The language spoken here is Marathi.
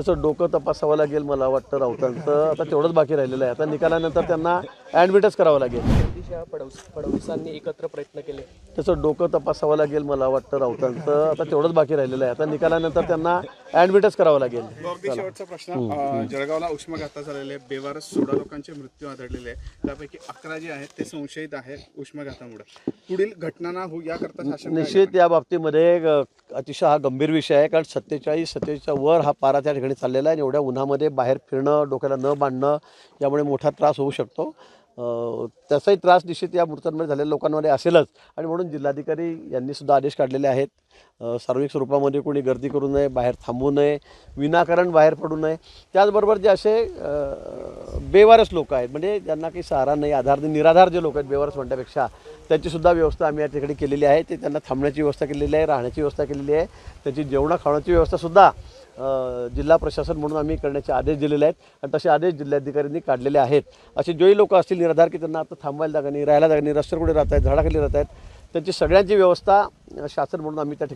त्याचं डोकं तपासावं लागेल मला वाटतं राऊतांचं. आता तेवढंच बाकी राहिलेलं आहे. आता निकालानंतर त्यांना ॲडमिटच करावं लागेल. फडणवीसांनी एकत्र प्रयत्न केले. त्याचं डोकं तपासावं लागेल मला वाटतं राऊतांचं. आता तेवढंच बाकी राहिलेलं आहे. आता निकालानंतर त्यांना ॲडमिटच करावं लागेल. अगदी शेवटचा प्रश्न. अं, जळगावला उष्माघातात झालेले बेवारस सोळा लोकांचे मृत्यू आढळलेले आहे त्यापैकी अकरा जे आहेत ते संशयित आहेत उष्माघातामुळे पुढील घटना ना होऊ याकरता शासन काय निश्चित या बाबतीमध्ये अ, अतिशय हा गंभीर विषय आहे. कारण सत्तेचाळीस सत्तेचाळीसच्या वर हा पारा त्या ठिकाणी चाललेला आहे आणि एवढ्या उन्हामध्ये बाहेर फिरणं डोक्याला न बांधणं यामुळे मोठा त्रास होऊ शकतो. त्याचाही त्रास निश्चित या मृतांमध्ये झालेल्या लोकांमध्ये असेलच. आणि म्हणून जिल्हाधिकारी यांनी सुद्धा आदेश काढलेले आहेत. सार्वजनिक स्वरूपामध्ये कोणी गर्दी करू नये बाहेर थांबू नये विनाकारण बाहेर पडू नये. त्याचबरोबर जे असे बेवारस लोक आहेत म्हणजे ज्यांना काही सहारा नाही आधार नाही निराधार जे लोक आहेत बेवारस म्हणण्यापेक्षा त्याचीसुद्धा व्यवस्था आम्ही या ठिकाणी केलेली आहे. ते त्यांना थांबण्याची व्यवस्था केलेली आहे राहण्याची व्यवस्था केलेली आहे. त्यांची जेवणा खावण्याची व्यवस्थासुद्धा जिल्हा प्रशासन म्हणून आम्ही करण्याचे आदेश दिलेले आहेत आणि तसे आदेश जिल्हाधिकाऱ्यांनी काढलेले आहेत. असे जेही लोक असतील निराधार की त्यांना आता थांबायला जागा नाही राहायला जागा नाही रस्त्यावर कुठे राहत आहेत झाडाखाली राहत आहेत त्यांची सगळ्यांची व्यवस्था शासन म्हणून आम्ही त्या ठिकाणी